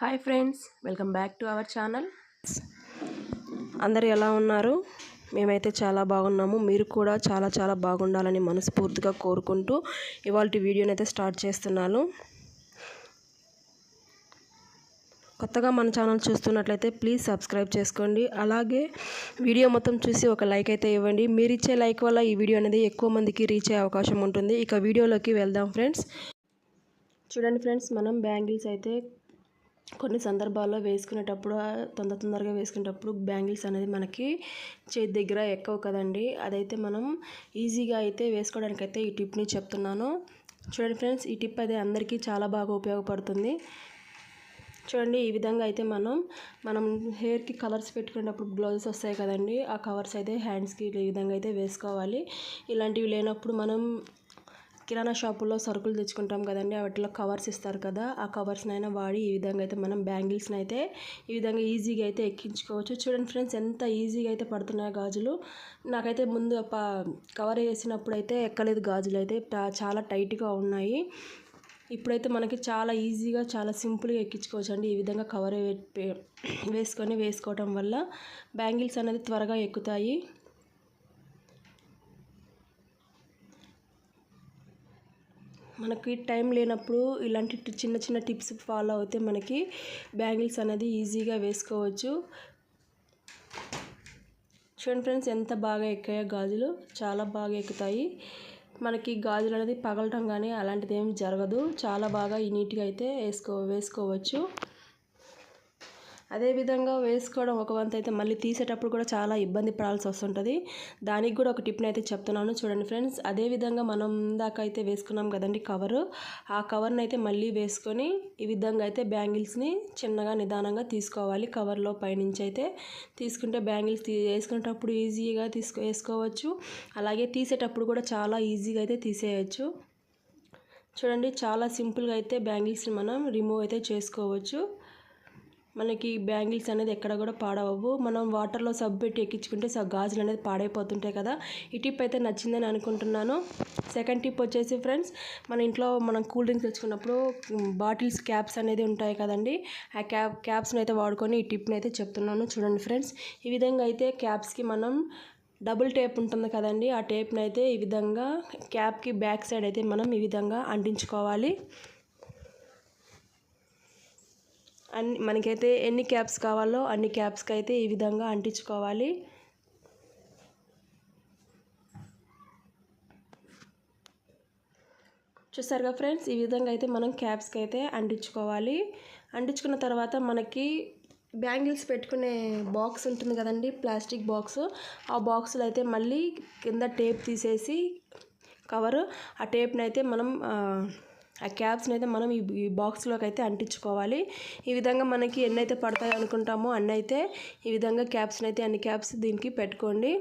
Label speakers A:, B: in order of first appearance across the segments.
A: Hi friends welcome back to our channel. అందరు ఎలా ఉన్నారు? మేమైతే చాలా బాగున్నాము. మీరు కూడా చాలా చాలా బాగుండాలని మనస్ఫూర్తిగా కోరుకుంటూ ఇవాళ వీడియోని అయితే స్టార్ట్ చేస్తున్నాను. కొత్తగా మన ఛానల్ చూస్తున్నట్లయితే ప్లీజ్ సబ్స్క్రైబ్ చేసుకోండి. అలాగే వీడియో మొత్తం చూసి ఒక లైక్ అయితే ఇవ్వండి. మీరు ఇచ్చే లైక్ వల్ల ఈ వీడియో అనేది ఎక్కువ మందికి రీచ్ అయ్యే అవకాశం ఉంటుంది. ఇక వీడియోలోకి వెళ్దాం ఫ్రెండ్స్. చూడండి ఫ్రెండ్స్ మనం బ్యాంగిల్స్ అయితే కొన్ని సందర్భాల్లో వేసుకునేటప్పుడు తొందర తొందరగా వేసుకునేటప్పుడు బ్యాంగిల్స్ అనేది మనకి చేతి దగ్గర ఎక్కువ కదండి. అదైతే మనం ఈజీగా అయితే వేసుకోవడానికి అయితే ఈ టిప్ని చెప్తున్నాను. చూడండి ఫ్రెండ్స్ ఈ టిప్ అయితే అందరికీ చాలా బాగా ఉపయోగపడుతుంది. చూడండి ఈ విధంగా అయితే మనం మనం హెయిర్కి కలర్స్ పెట్టుకునేటప్పుడు గ్లౌజెస్ వస్తాయి కదండి. ఆ కవర్స్ అయితే హ్యాండ్స్కి ఈ విధంగా అయితే వేసుకోవాలి. ఇలాంటివి లేనప్పుడు మనం కిరాణా షాపుల్లో సరుకులు తెచ్చుకుంటాం కదండి వాటిలో కవర్స్ ఇస్తారు కదా ఆ కవర్స్నైనా వాడి ఈ విధంగా అయితే మనం బ్యాంగిల్స్ని అయితే ఈ విధంగా ఈజీగా అయితే ఎక్కించుకోవచ్చు. చూడండి ఫ్రెండ్స్ ఎంత ఈజీగా అయితే పడుతున్నాయి గాజులు. నాకైతే ముందు ప కవర్ వేసినప్పుడు అయితే ఎక్కలేదు గాజులు అయితే చాలా టైట్గా ఉన్నాయి. ఇప్పుడైతే మనకి చాలా ఈజీగా చాలా సింపుల్గా ఎక్కించుకోవచ్చు అండి ఈ విధంగా కవర్ వేసుకొని వేసుకోవటం వల్ల. బ్యాంగిల్స్ అనేది త్వరగా ఎక్కుతాయి. మనకి టైం లేనప్పుడు ఇలాంటి చిన్న చిన్న టిప్స్ ఫాలో అయితే మనకి బ్యాంగిల్స్ అనేది ఈజీగా వేసుకోవచ్చు. చూడండి ఫ్రెండ్స్ ఎంత బాగా ఎక్కాయో గాజులు. చాలా బాగా ఎక్కుతాయి. మనకి గాజులు అనేది పగలటం కానీ అలాంటిది ఏమి జరగదు. చాలా బాగా ఈ నీట్గా అయితే వేసుకో వేసుకోవచ్చు. అదేవిధంగా వేసుకోవడం ఒక వంత అయితే మళ్ళీ తీసేటప్పుడు కూడా చాలా ఇబ్బంది పడాల్సి వస్తుంటుంది. దానికి కూడా ఒక టిప్ని అయితే చెప్తున్నాను చూడండి ఫ్రెండ్స్. అదేవిధంగా మనం ఇందాక అయితే వేసుకున్నాం కదండి కవరు. ఆ కవర్ని అయితే మళ్ళీ వేసుకొని ఈ విధంగా అయితే బ్యాంగిల్స్ని చిన్నగా నిదానంగా తీసుకోవాలి. కవర్లో పైనుంచి అయితే తీసుకుంటే బ్యాంగిల్స్ తీ వేసుకునేటప్పుడు ఈజీగా తీసుకో వేసుకోవచ్చు. అలాగే తీసేటప్పుడు కూడా చాలా ఈజీగా అయితే తీసేయచ్చు. చూడండి చాలా సింపుల్గా అయితే బ్యాంగిల్స్ని మనం రిమూవ్ అయితే చేసుకోవచ్చు. మనకి బ్యాంగిల్స్ అనేది ఎక్కడ కూడా పాడవవు. మనం వాటర్లో సబ్బు పెట్టి ఎక్కించుకుంటే స గాజులు అనేది పాడైపోతుంటాయి కదా. ఈ టిప్ అయితే నచ్చిందని అనుకుంటున్నాను. సెకండ్ టిప్ వచ్చేసి ఫ్రెండ్స్ మన ఇంట్లో మనం కూల్ డ్రింక్స్ తెచ్చుకున్నప్పుడు బాటిల్స్ క్యాప్స్ అనేది ఉంటాయి కదండి. ఆ క్యాప్ క్యాప్స్ని అయితే వాడుకొని ఈ టిప్ని అయితే చెప్తున్నాను. చూడండి ఫ్రెండ్స్ ఈ విధంగా అయితే క్యాప్స్కి మనం డబుల్ టేప్ ఉంటుంది కదండి. ఆ టేప్ని అయితే ఈ విధంగా క్యాప్కి బ్యాక్ సైడ్ అయితే మనం ఈ విధంగా అంటించుకోవాలి. అన్ని మనకైతే ఎన్ని క్యాప్స్ కావాలో అన్ని క్యాప్స్కి అయితే ఈ విధంగా అంటించుకోవాలి. చూసారుగా ఫ్రెండ్స్? ఈ విధంగా అయితే మనం క్యాప్స్కి అయితే అంటించుకోవాలి. అంటించుకున్న తర్వాత మనకి బ్యాంగిల్స్ పెట్టుకునే బాక్స్ ఉంటుంది కదండి ప్లాస్టిక్ బాక్స్. ఆ బాక్స్లో అయితే మళ్ళీ కింద టేప్ తీసేసి కవర్. ఆ టేప్ని అయితే మనం ఆ, క్యాప్స్ని అయితే మనం ఈ ఈ బాక్స్లోకి అయితే అంటించుకోవాలి. ఈ విధంగా మనకి ఎన్ని అయితే పడతాయి అనుకుంటామో అన్ని అయితే ఈ విధంగా క్యాప్స్ని అయితే అన్ని క్యాప్స్ దీనికి పెట్టుకోండి.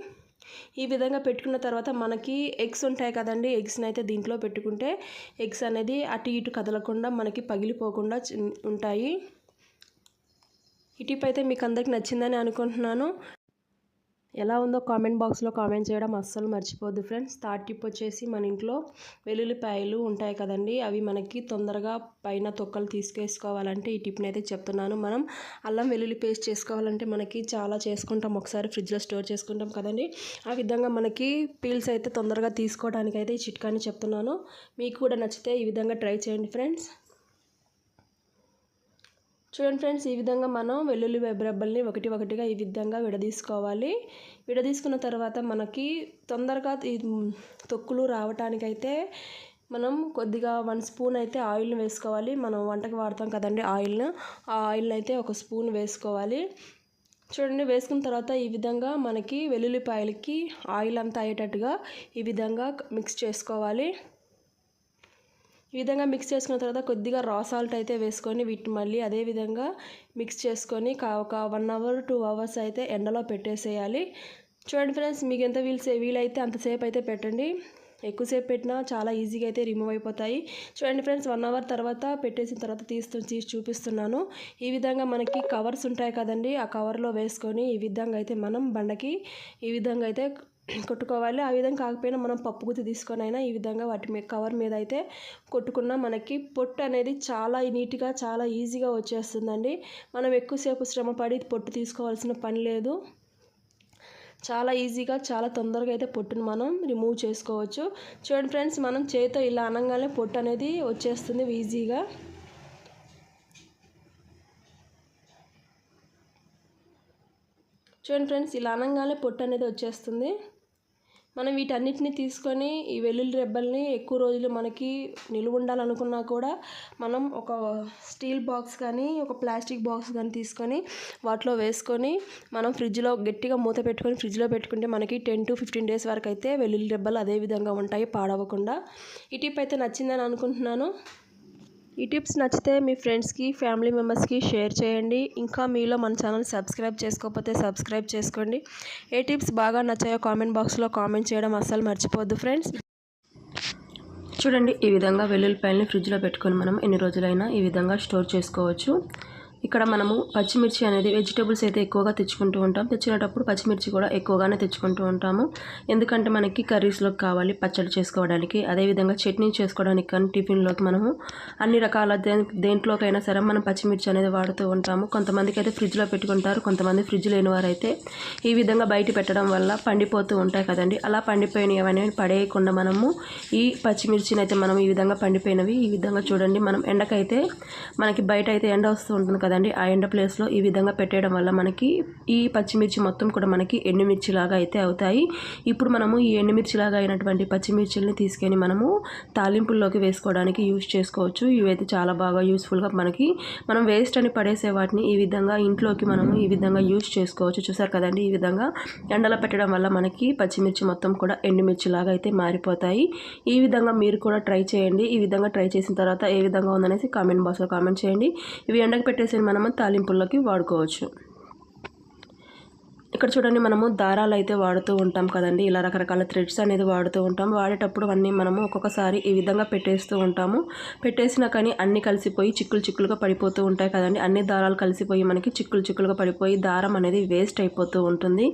A: ఈ విధంగా పెట్టుకున్న తర్వాత మనకి ఎగ్స్ ఉంటాయి కదండి ఎగ్స్ని అయితే దీంట్లో పెట్టుకుంటే ఎగ్స్ అనేది అటు ఇటు కదలకుండా మనకి పగిలిపోకుండా ఉంటాయి. ఈ టిప్ అయితే మీకు అందరికి నచ్చిందని అనుకుంటున్నాను. ఎలా ఉందో కామెంట్ బాక్స్లో కామెంట్ చేయడం అస్సలు మర్చిపోద్దు ఫ్రెండ్స్. థర్డ్ టిప్ వచ్చేసి మన ఇంట్లో వెల్లుల్లిపాయలు ఉంటాయి కదండి. అవి మనకి తొందరగా పైన తొక్కలు తీసుకేసుకోవాలంటే ఈ టిప్ని అయితే చెప్తున్నాను. మనం అల్లం వెల్లుల్లి పేస్ట్ చేసుకోవాలంటే మనకి చాలా చేసుకుంటాం. ఒకసారి ఫ్రిడ్జ్లో స్టోర్ చేసుకుంటాం కదండి. ఆ విధంగా మనకి పీల్స్ అయితే తొందరగా తీసుకోవడానికి అయితే ఈ చిట్కాని చెప్తున్నాను. మీకు కూడా నచ్చితే ఈ విధంగా ట్రై చేయండి ఫ్రెండ్స్. చూడండి ఫ్రెండ్స్ ఈ విధంగా మనం వెల్లుల్లి రెబ్బల్ని ఒకటి ఒకటిగా ఈ విధంగా విడదీసుకోవాలి. విడదీసుకున్న తర్వాత మనకి తొందరగా ఈ తొక్కులు రావటానికైతే మనం కొద్దిగా వన్ స్పూన్ అయితే ఆయిల్ని వేసుకోవాలి. మనం వంటకి వాడతాం కదండి ఆయిల్ను. ఆ ఆయిల్ని అయితే ఒక స్పూన్ వేసుకోవాలి. చూడండి వేసుకున్న తర్వాత ఈ విధంగా మనకి వెల్లుల్లిపాయలకి ఆయిల్ అంతా అయ్యేటట్టుగా ఈ విధంగా మిక్స్ చేసుకోవాలి. ఈ విధంగా మిక్స్ చేసుకున్న తర్వాత కొద్దిగా రా సాల్ట్ అయితే వేసుకొని వీటిని మళ్ళీ అదే విధంగా మిక్స్ చేసుకొని ఒక వన్ అవర్ టూ అవర్స్ అయితే ఎండలో పెట్టేసేయాలి. చూడండి ఫ్రెండ్స్ మీకు ఎంత వీలు వీలైతే అంతసేపు అయితే పెట్టండి. ఎక్కువసేపు పెట్టినా చాలా ఈజీగా అయితే రిమూవ్ అయిపోతాయి. చూడండి ఫ్రెండ్స్ వన్ అవర్ తర్వాత పెట్టేసిన తర్వాత తీస్తూ తీసి చూపిస్తున్నాను. ఈ విధంగా మనకి కవర్స్ ఉంటాయి కదండి ఆ కవర్లో వేసుకొని ఈ విధంగా అయితే మనం బండకి ఈ విధంగా అయితే కొట్టుకోవాలి. ఆ విధంగా కాకపోయినా మనం పప్పు గుత్తి తీసుకొని అయినా ఈ విధంగా వాటి మీద కవర్ మీద అయితే కొట్టుకున్న మనకి పొట్టు అనేది చాలా నీట్గా చాలా ఈజీగా వచ్చేస్తుందండి. మనం ఎక్కువసేపు శ్రమ పడి పొట్టు తీసుకోవాల్సిన పని లేదు. చాలా ఈజీగా చాలా తొందరగా అయితే పొట్టును మనం రిమూవ్ చేసుకోవచ్చు. చూడండి ఫ్రెండ్స్ మనం చేతితో ఇలా అనగానే పొట్టు అనేది వచ్చేస్తుంది ఈజీగా. చూడండి ఫ్రెండ్స్ ఇలా అనగానే పొట్టు అనేది వచ్చేస్తుంది. మనం వీటన్నిటిని తీసుకొని ఈ వెల్లుల్లి రెబ్బల్ని ఎక్కువ రోజులు మనకి నిలువ ఉండాలనుకున్నా కూడా మనం ఒక స్టీల్ బాక్స్ కానీ ఒక ప్లాస్టిక్ బాక్స్ కానీ తీసుకొని వాటిలో వేసుకొని మనం ఫ్రిడ్జ్లో గట్టిగా మూత పెట్టుకొని ఫ్రిడ్జ్లో పెట్టుకుంటే మనకి టెన్ టు ఫిఫ్టీన్ డేస్ వరకు అయితే వెల్లుల్లి రెబ్బలు అదే విధంగా ఉంటాయి పాడవకుండా. ఈ టిప్ అయితే నచ్చిందని అనుకుంటున్నాను. ఈ టిప్స్ నచ్చితే మీ ఫ్రెండ్స్కి ఫ్యామిలీ మెంబర్స్కి షేర్ చేయండి. ఇంకా మీలో మన ఛానల్ సబ్స్క్రైబ్ చేసుకోకపోతే సబ్స్క్రైబ్ చేసుకోండి. ఏ టిప్స్ బాగా నచ్చాయో కామెంట్ బాక్స్లో కామెంట్ చేయడం అస్సలు మర్చిపోద్దు ఫ్రెండ్స్. చూడండి ఈ విధంగా వెల్లుల్లిపాయలని ఫ్రిడ్జ్లో పెట్టుకొని మనం ఎన్ని రోజులైనా ఈ విధంగా స్టోర్ చేసుకోవచ్చు. ఇక్కడ మనము పచ్చిమిర్చి అనేది వెజిటేబుల్స్ అయితే ఎక్కువగా తెచ్చుకుంటూ ఉంటాం. తెచ్చినప్పుడు పచ్చిమిర్చి కూడా ఎక్కువగానే తెచ్చుకుంటూ ఉంటాము. ఎందుకంటే మనకి కర్రీస్లోకి కావాలి పచ్చడి చేసుకోవడానికి. అదేవిధంగా చట్నీ చేసుకోవడానికి కానీ టిఫిన్లోకి మనము అన్ని రకాల దేంట్లోకైనా సరే మనం పచ్చిమిర్చి అనేది వాడుతూ ఉంటాము. కొంతమందికి అయితే ఫ్రిడ్జ్లో పెట్టుకుంటారు కొంతమంది ఫ్రిడ్జ్ లేని వారైతే ఈ విధంగా బయట పెట్టడం వల్ల పండిపోతూ ఉంటాయి కదండి. అలా పండిపోయినవి అనేవి పడేయకుండా మనము ఈ పచ్చిమిర్చిని అయితే మనం ఈ విధంగా పండిపోయినవి. ఈ విధంగా చూడండి మనం ఎండకైతే మనకి బయట అయితే ఎండ వస్తూ ఉంటుంది కదండి ఆ ఎండ ప్లేస్లో ఈ విధంగా పెట్టేయడం వల్ల మనకి ఈ పచ్చిమిర్చి మొత్తం కూడా మనకి ఎండుమిర్చి లాగా అయితే అవుతాయి. ఇప్పుడు మనము ఈ ఎండుమిర్చి లాగా అయినటువంటి పచ్చిమిర్చిల్ని తీసుకొని మనము తాలింపుల్లోకి వేసుకోవడానికి యూజ్ చేసుకోవచ్చు. ఇవైతే చాలా బాగా యూస్ఫుల్గా మనకి మనం వేస్ట్ అని పడేసే వాటిని ఈ విధంగా ఇంట్లోకి మనము ఈ విధంగా యూజ్ చేసుకోవచ్చు. చూసారు కదండి ఈ విధంగా ఎండలో పెట్టడం వల్ల మనకి పచ్చిమిర్చి మొత్తం కూడా ఎండుమిర్చి లాగా అయితే మారిపోతాయి. ఈ విధంగా మీరు కూడా ట్రై చేయండి. ఈ విధంగా ట్రై చేసిన తర్వాత ఏ విధంగా ఉందనేసి కామెంట్ బాక్స్లో కామెంట్ చేయండి. ఇవి ఎండకు పెట్టేసే మనము తాలింపుల్లోకి వాడుకోవచ్చు. ఇక్కడ చూడండి మనము దారాలు అయితే వాడుతూ ఉంటాం కదండి. ఇలా రకరకాల థ్రెడ్స్ అనేది వాడుతూ ఉంటాం. వాడేటప్పుడు అన్నీ మనము ఒక్కొక్కసారి ఈ విధంగా పెట్టేస్తూ ఉంటాము. పెట్టేసినా కానీ అన్నీ కలిసిపోయి చిక్కులు చిక్కులుగా పడిపోతూ ఉంటాయి కదండి. అన్ని దారాలు కలిసిపోయి మనకి చిక్కులు చిక్కులుగా పడిపోయి దారం అనేది వేస్ట్ అయిపోతూ ఉంటుంది.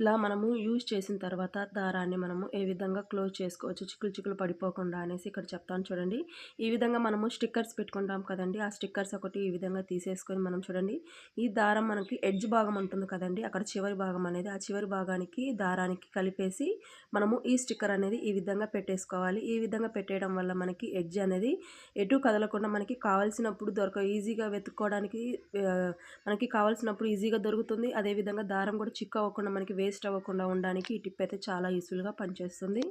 A: ఇలా మనము యూజ్ చేసిన తర్వాత దారాన్ని మనము ఏ విధంగా క్లోజ్ చేసుకోవచ్చు చిక్కులు చిక్కులు పడిపోకుండా అనేసి ఇక్కడ చెప్తాను చూడండి. ఈ విధంగా మనము స్టిక్కర్స్ పెట్టుకుంటాం కదండి. ఆ స్టిక్కర్స్ ఒకటి ఈ విధంగా తీసేసుకొని మనం చూడండి. ఈ దారం మనకి ఎడ్జ్ భాగం ఉంటుంది కదండి. అక్కడ చివరి భాగం అనేది ఆ చివరి భాగానికి దారానికి కలిపేసి మనము ఈ స్టిక్కర్ అనేది ఈ విధంగా పెట్టేసుకోవాలి. ఈ విధంగా పెట్టేయడం వల్ల మనకి ఎడ్జ్ అనేది ఎటు కదలకుండా మనకి కావాల్సినప్పుడు దొరక ఈజీగా వెతుక్కోవడానికి మనకి కావాల్సినప్పుడు ఈజీగా దొరుకుతుంది. అదేవిధంగా దారం కూడా చిక్కు అవ్వకుండా మనకి వేస్ట్ అవ్వకుండా ఉండడానికి ఈ టిప్ అయితే చాలా యూస్ఫుల్గా పనిచేస్తుంది.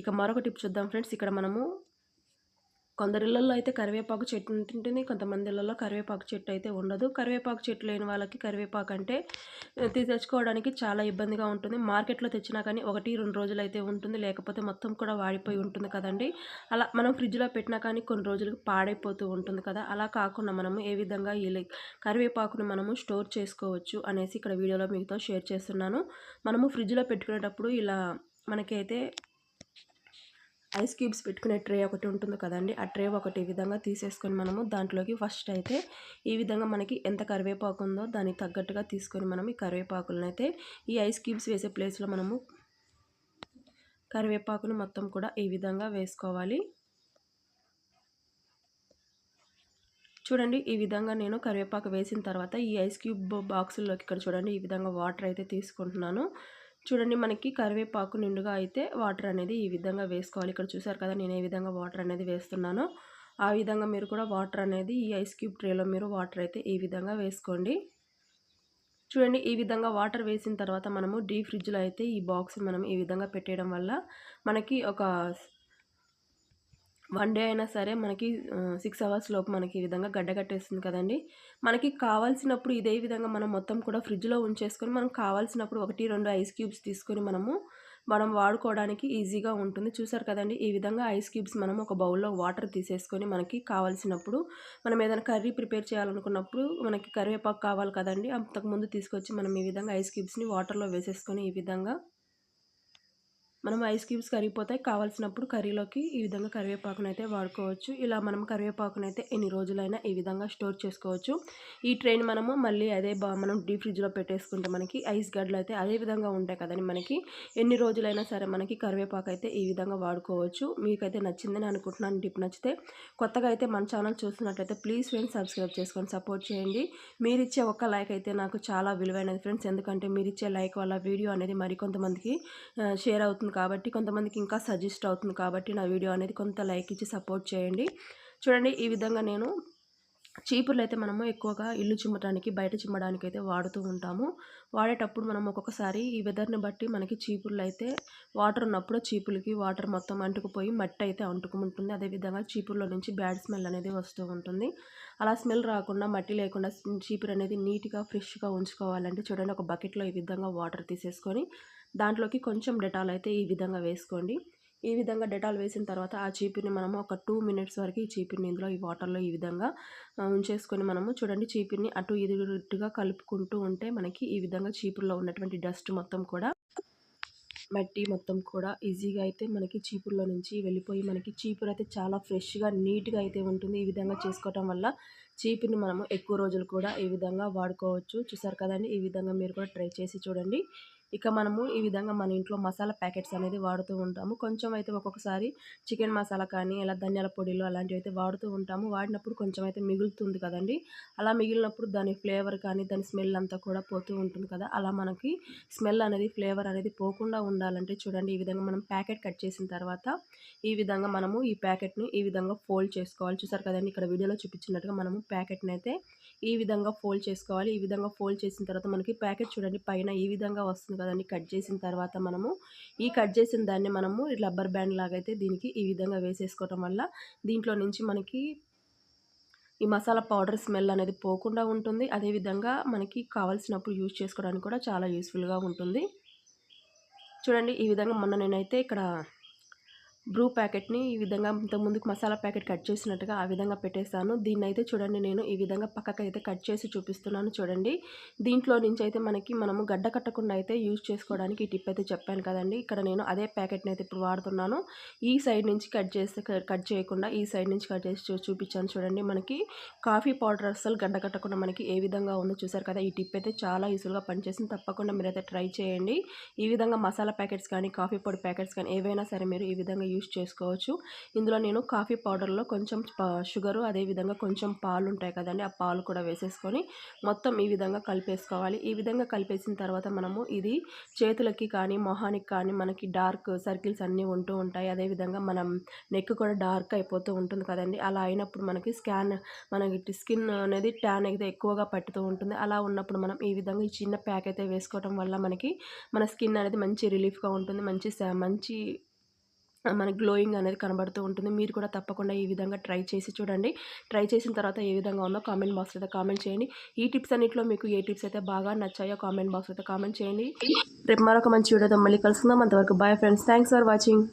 A: ఇక మరొక టిప్ చూద్దాం ఫ్రెండ్స్. ఇక్కడ మనము కొందరిళ్ళల్లో అయితే కరివేపాకు చెట్టు ఉంటుంటుంది కొంతమంది ఇళ్ళల్లో కరివేపాకు చెట్టు అయితే ఉండదు. కరివేపాకు చెట్టు లేని వాళ్ళకి కరివేపాకు అంటే తెచ్చుకోవడానికి చాలా ఇబ్బందిగా ఉంటుంది. మార్కెట్లో తెచ్చినా కానీ ఒకటి రెండు రోజులు అయితే ఉంటుంది. లేకపోతే మొత్తం కూడా వాడిపోయి ఉంటుంది కదండి. అలా మనం ఫ్రిడ్జ్లో పెట్టినా కానీ కొన్ని రోజులకు పాడైపోతూ ఉంటుంది కదా. అలా కాకుండా మనము ఏ విధంగా ఈ కరివేపాకును మనము స్టోర్ చేసుకోవచ్చు అనేసి ఇక్కడ వీడియోలో మీతో షేర్ చేస్తున్నాను. మనము ఫ్రిడ్జ్లో పెట్టుకునేటప్పుడు ఇలా మనకైతే ఐస్ క్యూబ్స్ పెట్టుకునే ట్రే ఒకటి ఉంటుంది కదండి. ఆ ట్రే ఒకటి ఈ విధంగా తీసేసుకొని మనము దాంట్లోకి ఫస్ట్ అయితే ఈ విధంగా మనకి ఎంత కరివేపాకు ఉందో దానికి తగ్గట్టుగా తీసుకొని మనం ఈ కరివేపాకులను అయితే ఈ ఐస్ క్యూబ్స్ వేసే ప్లేస్లో మనము కరివేపాకును మొత్తం కూడా ఈ విధంగా వేసుకోవాలి. చూడండి ఈ విధంగా నేను కరివేపాకు వేసిన తర్వాత ఈ ఐస్ క్యూబ్ బాక్సుల్లోకి ఇక్కడ చూడండి ఈ విధంగా వాటర్ అయితే తీసుకుంటున్నాను. చూడండి మనకి కరివేపాకు నిండుగా అయితే వాటర్ అనేది ఈ విధంగా వేసుకోవాలి. ఇక్కడ చూసారు కదా నేను ఏ విధంగా వాటర్ అనేది వేస్తున్నానో ఆ విధంగా మీరు కూడా వాటర్ అనేది ఈ ఐస్ క్యూబ్ ట్రేలో మీరు వాటర్ అయితే ఈ విధంగా వేసుకోండి. చూడండి ఈ విధంగా వాటర్ వేసిన తర్వాత మనము డీ ఫ్రిడ్జ్లో అయితే ఈ బాక్స్ మనం ఈ విధంగా పెట్టేయడం వల్ల మనకి ఒక వన్ డే అయినా సరే మనకి సిక్స్ అవర్స్ లోపు మనకి ఈ విధంగా గడ్డ కట్టేస్తుంది కదండి. మనకి కావాల్సినప్పుడు ఇదే విధంగా మనం మొత్తం కూడా ఫ్రిడ్జ్లో ఉంచేసుకొని మనం కావాల్సినప్పుడు ఒకటి రెండు ఐస్ క్యూబ్స్ తీసుకొని మనము మనం వాడుకోవడానికి ఈజీగా ఉంటుంది. చూసారు కదండి ఈ విధంగా ఐస్ క్యూబ్స్ మనం ఒక బౌల్లో వాటర్ తీసేసుకొని మనకి కావాల్సినప్పుడు మనం ఏదైనా కర్రీ ప్రిపేర్ చేయాలనుకున్నప్పుడు మనకి కరివేపాకు కావాలి కదండి అంతకుముందు తీసుకొచ్చి మనం ఈ విధంగా ఐస్ క్యూబ్స్ని వాటర్లో వేసేసుకొని ఈ విధంగా మనం ఐస్ క్యూబ్స్ కరిగిపోతాయి. కావాల్సినప్పుడు కర్రీలోకి ఈ విధంగా కరివేపాకును అయితే వాడుకోవచ్చు. ఇలా మనం కరివేపాకును అయితే ఎన్ని రోజులైనా ఈ విధంగా స్టోర్ చేసుకోవచ్చు. ఈ ట్రైన్ మనము మళ్ళీ అదే బా మనం డీప్ ఫ్రిడ్జ్లో పెట్టేసుకుంటే మనకి ఐస్ గడ్డలు అయితే అదే విధంగా ఉంటాయి కదండి మనకి. ఎన్ని రోజులైనా సరే మనకి కరివేపాకు అయితే ఈ విధంగా వాడుకోవచ్చు. మీకైతే నచ్చిందని అనుకుంటున్నాను. టిప్ నచ్చితే కొత్తగా అయితే మన ఛానల్ చూస్తున్నట్లయితే ప్లీజ్ ఫ్రెండ్స్ సబ్స్క్రైబ్ చేసుకొని సపోర్ట్ చేయండి. మీరు ఇచ్చే ఒక్క లైక్ అయితే నాకు చాలా విలువైనది ఫ్రెండ్స్. ఎందుకంటే మీరు ఇచ్చే లైక్ వల్ల వీడియో అనేది మరికొంతమందికి షేర్ అవుతుంది. కాబట్టి కొంతమందికి ఇంకా సజెస్ట్ అవుతుంది కాబట్టి నా వీడియో అనేది కొంత లైక్ ఇచ్చి సపోర్ట్ చేయండి. చూడండి ఈ విధంగా నేను చీపుర్లు అయితే మనము ఎక్కువగా ఇల్లు చిమ్మడానికి బయట చిమ్మడానికి అయితే వాడుతూ ఉంటాము. వాడేటప్పుడు మనం ఒక్కొక్కసారి ఈ వెదర్ని బట్టి మనకి చీపుర్లు అయితే వాటర్ ఉన్నప్పుడు చీపులకి వాటర్ మొత్తం అంటుకుపోయి మట్టి అయితే అంటుకుంటుంది. అదేవిధంగా చీపుర్లో నుంచి బ్యాడ్ స్మెల్ అనేది వస్తూ ఉంటుంది. అలా స్మెల్ రాకుండా మట్టి లేకుండా చీపురు అనేది నీట్గా ఫ్రెష్గా ఉంచుకోవాలంటే చూడండి ఒక బకెట్లో ఈ విధంగా వాటర్ తీసేసుకొని దాంట్లోకి కొంచెం డెటాల్ అయితే ఈ విధంగా వేసుకోండి. ఈ విధంగా డెటాల్ వేసిన తర్వాత ఆ చీపిని మనము ఒక టూ మినిట్స్ వరకు ఈ చీపిని ఇందులో ఈ వాటర్లో ఈ విధంగా ఉంచేసుకొని మనము చూడండి చీపిని అటు ఇటుగా కలుపుకుంటూ ఉంటే మనకి ఈ విధంగా చీపుల్లో ఉన్నటువంటి డస్ట్ మొత్తం కూడా మట్టి మొత్తం కూడా ఈజీగా అయితే మనకి చీపుల్లో నుంచి వెళ్ళిపోయి మనకి చీపురు అయితే చాలా ఫ్రెష్గా నీట్గా అయితే ఉంటుంది. ఈ విధంగా చేసుకోవటం వల్ల చీపుని మనము ఎక్కువ రోజులు కూడా ఈ విధంగా వాడుకోవచ్చు. చూసారు కదండి? ఈ విధంగా మీరు కూడా ట్రై చేసి చూడండి. ఇక మనము ఈ విధంగా మన ఇంట్లో మసాలా ప్యాకెట్స్ అనేది వాడుతూ ఉంటాము. కొంచెం అయితే ఒక్కొక్కసారి చికెన్ మసాలా కానీ ఇలా ధనియాల పొడిలు అలాంటివి అయితే వాడుతూ ఉంటాము. వాడినప్పుడు కొంచెం అయితే మిగులుతుంది కదండి. అలా మిగిలినప్పుడు దాని ఫ్లేవర్ కానీ దాని స్మెల్ అంతా కూడా పోతూ ఉంటుంది కదా. అలా మనకి స్మెల్ అనేది ఫ్లేవర్ అనేది పోకుండా ఉండాలంటే చూడండి ఈ విధంగా మనం ప్యాకెట్ కట్ చేసిన తర్వాత ఈ విధంగా మనము ఈ ప్యాకెట్ని ఈ విధంగా ఫోల్డ్ చేసుకోవాలి. చూసారు కదండి ఇక్కడ వీడియోలో చూపించినట్టుగా మనము ప్యాకెట్ని అయితే ఈ విధంగా ఫోల్డ్ చేసుకోవాలి. ఈ విధంగా ఫోల్డ్ చేసిన తర్వాత మనకి ప్యాకెట్ చూడండి పైన ఈ విధంగా వస్తుంది కదండి కట్ చేసిన తర్వాత మనము ఈ కట్ చేసిన దాన్ని మనము రబ్బర్ బ్యాండ్ లాగైతే దీనికి ఈ విధంగా వేసేసుకోవటం వల్ల దీంట్లో నుంచి మనకి ఈ మసాలా పౌడర్ స్మెల్ అనేది పోకుండా ఉంటుంది. అదేవిధంగా మనకి కావాల్సినప్పుడు యూజ్ చేసుకోవడానికి కూడా చాలా యూస్ఫుల్గా ఉంటుంది. చూడండి ఈ విధంగా మొన్న నేనైతే ఇక్కడ బ్రూ ప్యాకెట్ని ఈ విధంగా ముందుకు మసాలా ప్యాకెట్ కట్ చేసినట్టుగా ఆ విధంగా పెట్టేస్తాను దీన్ని అయితే చూడండి నేను ఈ విధంగా పక్కకు అయితే కట్ చేసి చూపిస్తున్నాను చూడండి. దీంట్లో నుంచి అయితే మనకి మనము గడ్డ కట్టకుండా అయితే యూజ్ చేసుకోవడానికి ఈ టిప్ అయితే చెప్పాను కదండి. ఇక్కడ నేను అదే ప్యాకెట్ని అయితే ఇప్పుడు వాడుతున్నాను. ఈ సైడ్ నుంచి కట్ చేస్తే కట్ చేయకుండా ఈ సైడ్ నుంచి కట్ చేసి చూపించాను చూడండి. మనకి కాఫీ పౌడర్ అస్సలు గడ్డ కట్టకుండా మనకి ఏ విధంగా ఉందో చూసారు కదా ఈ టిప్ అయితే చాలా యూస్ఫుల్గా పనిచేసింది. తప్పకుండా మీరైతే ట్రై చేయండి. ఈ విధంగా మసాలా ప్యాకెట్స్ కానీ కాఫీ పొడి ప్యాకెట్స్ కానీ ఏవైనా సరే మీరు ఈ విధంగా యూస్ చేసుకోవచ్చు. ఇందులో నేను కాఫీ పౌడర్లో కొంచెం షుగరు అదేవిధంగా కొంచెం పాలు ఉంటాయి కదండి ఆ పాలు కూడా వేసేసుకొని మొత్తం ఈ విధంగా కలిపేసుకోవాలి. ఈ విధంగా కలిపేసిన తర్వాత మనము ఇది చేతులకి కానీ మొహానికి కానీ మనకి డార్క్ సర్కిల్స్ అన్నీ ఉంటూ ఉంటాయి. అదేవిధంగా మనం నెక్ కూడా డార్క్ అయిపోతూ ఉంటుంది కదండి అలా అయినప్పుడు మనకి స్కాన్ మనకి స్కిన్ అనేది ట్యాన్ అయితే ఎక్కువగా పట్టుతూ ఉంటుంది. అలా ఉన్నప్పుడు మనం ఈ విధంగా ఈ చిన్న ప్యాక్ అయితే వేసుకోవడం వల్ల మనకి మన స్కిన్ అనేది మంచి రిలీఫ్గా ఉంటుంది మంచి మంచి మనకి గ్లోయింగ్ అనేది కనబడుతూ ఉంటుంది. మీరు కూడా తప్పకుండా ఈ విధంగా ట్రై చేసి చూడండి. ట్రై చేసిన తర్వాత ఏ విధంగా ఉందో కామెంట్ బాక్స్ అయితే కామెంట్ చేయండి. ఈ టిప్స్ అన్నింటిలో మీకు ఏ టిప్స్ అయితే బాగా నచ్చాయో కామెంట్ బాక్స్ అయితే కామెంట్ చేయండి. రేపు మరొక మంచి వీడియోతో మళ్ళీ కలుసుకుందాం. అంతవరకు bye friends thanks for watching